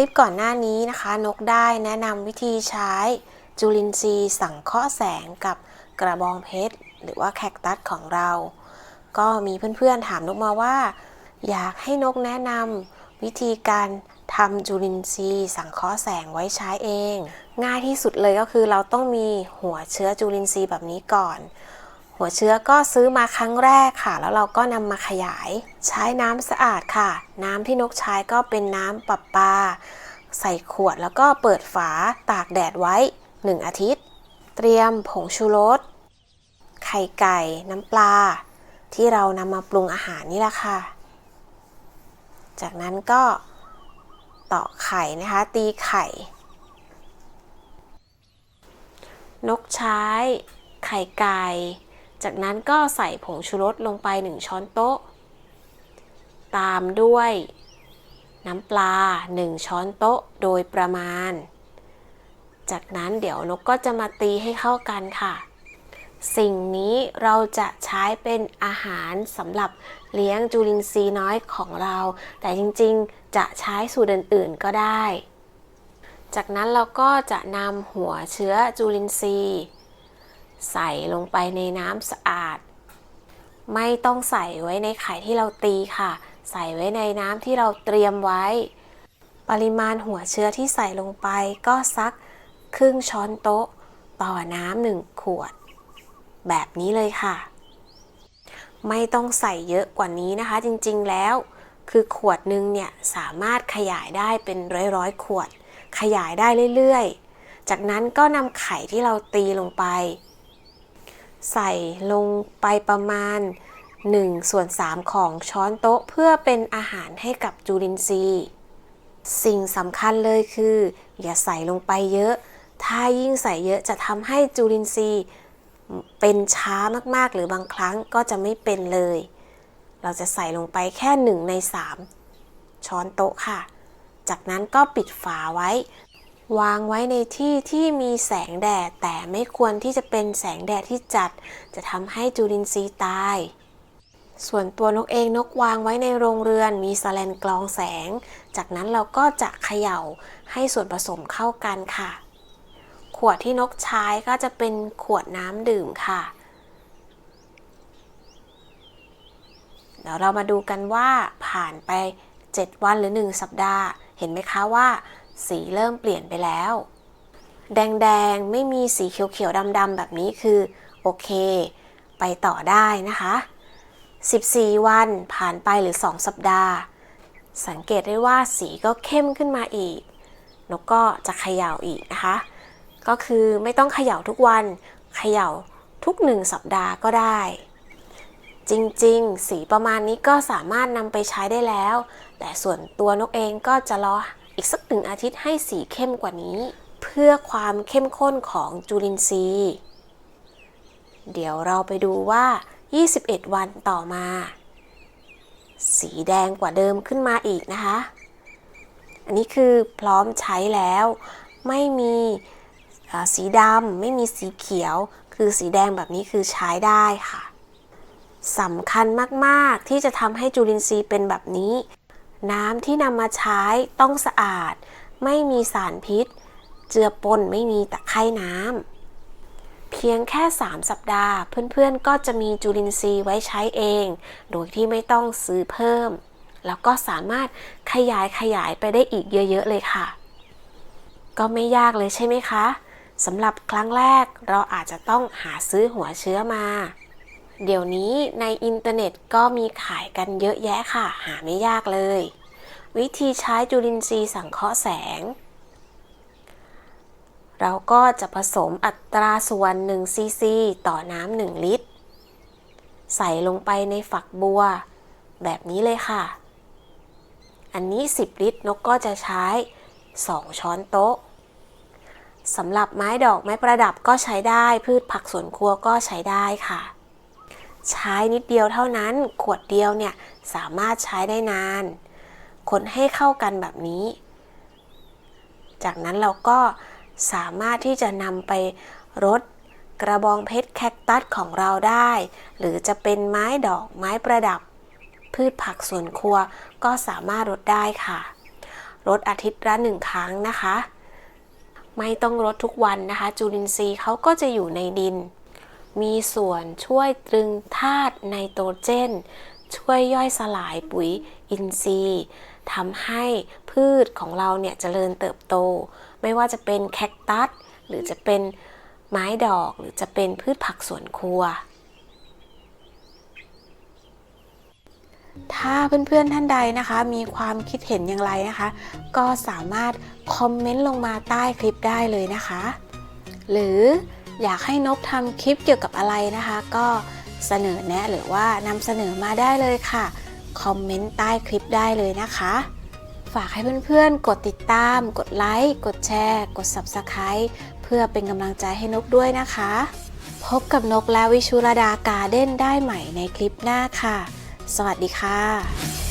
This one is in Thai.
ลิปก่อนหน้านี้นะคะ นกได้แนะนำวิธีใช้จุลินทรีย์สังเคราะห์แสงกับกระบองเพชร หรือว่าแคคตัสของเรา ก็มีเพื่อนๆถามนกมาว่า อยากให้นกแนะนำวิธีการทำจุลินทรีย์สังเคราะห์แสงไว้ใช้เอง ง่ายที่สุดเลยก็คือเราต้องมีหัวเชื้อจุลินทรีย์แบบนี้ก่อน หัวเชื้อก็ซื้อมาครั้งแรกค่ะ แล้วเราก็นำมาขยาย ใช้น้ำสะอาดค่ะ น้ำที่นกใช้ก็เป็นน้ำประปา ใส่ขวดแล้วก็เปิดฝาตากแดดไว้ 1 อาทิตย์ เตรียมผงชูรสไข่ไก่ น้ำปลา ที่เรานำมาปรุงอาหารนี่แหละค่ะ จากนั้นก็ตอกไข่นะคะ ตีไข่ นกใช้ไข่ไก่ จากนั้นก็ใส่ผงชูรสลงไป 1 ช้อนโต๊ะ ตามด้วย น้ำปลา 1 ช้อนโต๊ะโดยประมาณ จากนั้นเดี๋ยวนกก็จะมาตีให้เข้ากันค่ะ สิ่งนี้เราจะใช้เป็นอาหารสำหรับเลี้ยงจุลินทรีย์น้อยของเรา แต่จริงๆจะใช้สูตรอื่นๆก็ได้ จากนั้นเราก็จะนำหัวเชื้อจุลินทรีย์ ใส่ลงไปในน้ำสะอาด ไม่ต้องใส่ไว้ในไข่ที่เราตีค่ะ ใส่ไว้ในน้ำที่เราเตรียมไว้ ปริมาณหัวเชื้อที่ใส่ลงไปก็สักครึ่งช้อนโต๊ะ ต่อน้ำหนึ่งขวด แบบนี้เลยค่ะ ไม่ต้องใส่เยอะกว่านี้นะคะ จริงๆแล้ว คือขวดหนึ่งเนี่ยสามารถขยายได้เป็นร้อยๆขวด ขยายได้เรื่อยๆ จากนั้นก็นำไข่ที่เราตีลงไป ใส่ลงไปประมาณ1ส่วน3ของช้อนโต๊ะเพื่อเป็นอาหารให้กับจุลินทรีย์ สิ่งสำคัญเลยคือ อย่าใส่ลงไปเยอะ ถ้ายิ่งใส่เยอะจะทำให้จุลินทรีย์เป็นช้ามากๆ หรือบางครั้งก็จะไม่เป็นเลย เราจะใส่ลงไปแค่ 1 ใน 3 ช้อนโต๊ะค่ะ จากนั้นก็ปิดฝาไว้ วางไว้ในที่ที่มีแสงแดด แต่ไม่ควรที่จะเป็นแสงแดดที่จัด จะทำให้จุลินทรีย์ตาย ส่วนตัวนกเองนกวางไว้ในโรงเรือนมีสแลนกรองแสง จากนั้นเราก็จะเขย่าให้ส่วนผสมเข้ากันค่ะ ขวดที่นกใช้ก็จะเป็นขวดน้ำดื่มค่ะเดี๋ยวเรามาดูกันว่าผ่านไป 7 วันหรือ 1 สัปดาห์ เห็นไหมคะว่า สีเริ่มเปลี่ยนไปแล้ว แดงๆ ไม่มีสีเขียวๆดำๆแบบนี้คือ โอเค ไปต่อได้นะคะ 14 วันผ่านไปหรือ 2 สัปดาห์ สังเกตได้ว่าสีก็เข้มขึ้นมาอีก นกก็จะเขย่าอีกนะคะ ก็คือไม่ต้องเขย่าทุกวันเขย่าทุก1สัปดาห์ก็ได้ จริงๆ สีประมาณนี้ก็สามารถนำไปใช้ได้แล้ว แต่ส่วนตัวนกเองก็จะรอ อีกสักหนึ่งอาทิตย์ให้สีเข้มกว่านี้ เพื่อความเข้มข้นของจุลินทรีย์ เดี๋ยวเราไปดูว่า 21 วันต่อมา สีแดงกว่าเดิมขึ้นมาอีกนะคะ อันนี้คือพร้อมใช้แล้ว ไม่มีสีดำไม่มีสีเขียว คือสีแดงแบบนี้คือใช้ได้ค่ะสำคัญมาก ๆ ที่จะทำให้จุลินทรีย์เป็นแบบนี้ น้ำที่นำมาใช้ต้องสะอาด ไม่มีสารพิษ เจือปนไม่มีตะไคร่น้ำ เพียงแค่ 3 สัปดาห์ เพื่อนๆก็จะมีจุลินทรีย์ไว้ใช้เอง โดยที่ไม่ต้องซื้อเพิ่ม แล้วก็สามารถขยายขยายไปได้อีกเยอะๆเลยค่ะ ก็ไม่ยากเลยใช่ไหมคะสำหรับครั้งแรกเราอาจจะต้องหาซื้อหัวเชื้อมา เดี๋ยวนี้ในอินเทอร์เน็ตก็มีขายกันเยอะแยะค่ะ หาไม่ยากเลย วิธีใช้จุลินทรีย์สังเคราะห์แสง เราก็จะผสมอัตราส่วน1ซีซีต่อน้ำ1ลิตร ใส่ลงไปในฝักบัว แบบนี้เลยค่ะ อันนี้ 10 ลิตรนกก็จะใช้ 2 ช้อนโต๊ะสำหรับไม้ดอกไม้ประดับก็ใช้ได้ พืชผักสวนครัวก็ใช้ได้ค่ะ ใช้นิดเดียวเท่านั้น ขวดเดียวเนี่ยสามารถใช้ได้นาน คนให้เข้ากันแบบนี้ จากนั้นเราก็สามารถที่จะนำไปรดกระบองเพชรแคคตัสของเราได้ หรือจะเป็นไม้ดอกไม้ประดับ พืชผักสวนครัวก็สามารถรดได้ค่ะ รดอาทิตย์ละหนึ่งครั้งนะคะ ไม่ต้องรดทุกวันนะคะ จุลินทรีย์เขาก็จะอยู่ในดิน มีส่วนช่วยตรึงธาตุไนโตรเจน ช่วยย่อยสลายปุ๋ยอินทรีย์ทำให้พืชของเราเนี่ยเจริญเติบโต ไม่ว่าจะเป็นแคคตัส หรือจะเป็นไม้ดอกหรือจะเป็นพืชผักสวนครัว ถ้าเพื่อนๆท่านใดนะคะ มีความคิดเห็นอย่างไรนะคะ ก็สามารถคอมเมนต์ลงมาใต้คลิปได้เลยนะคะ หรือ อยากให้นกทำคลิปเกี่ยวกับอะไรนะคะ ก็เสนอแนะหรือว่านำเสนอมาได้เลยค่ะ คอมเมนต์ใต้คลิปได้เลยนะคะ ฝากให้เพื่อนๆ กดติดตาม กดไลค์ กดแชร์ กด Subscribe เพื่อเป็นกำลังใจให้นกด้วยนะคะ พบกับนกและวิชุรดาการ์เด้นได้ใหม่ในคลิปหน้าค่ะ สวัสดีค่ะ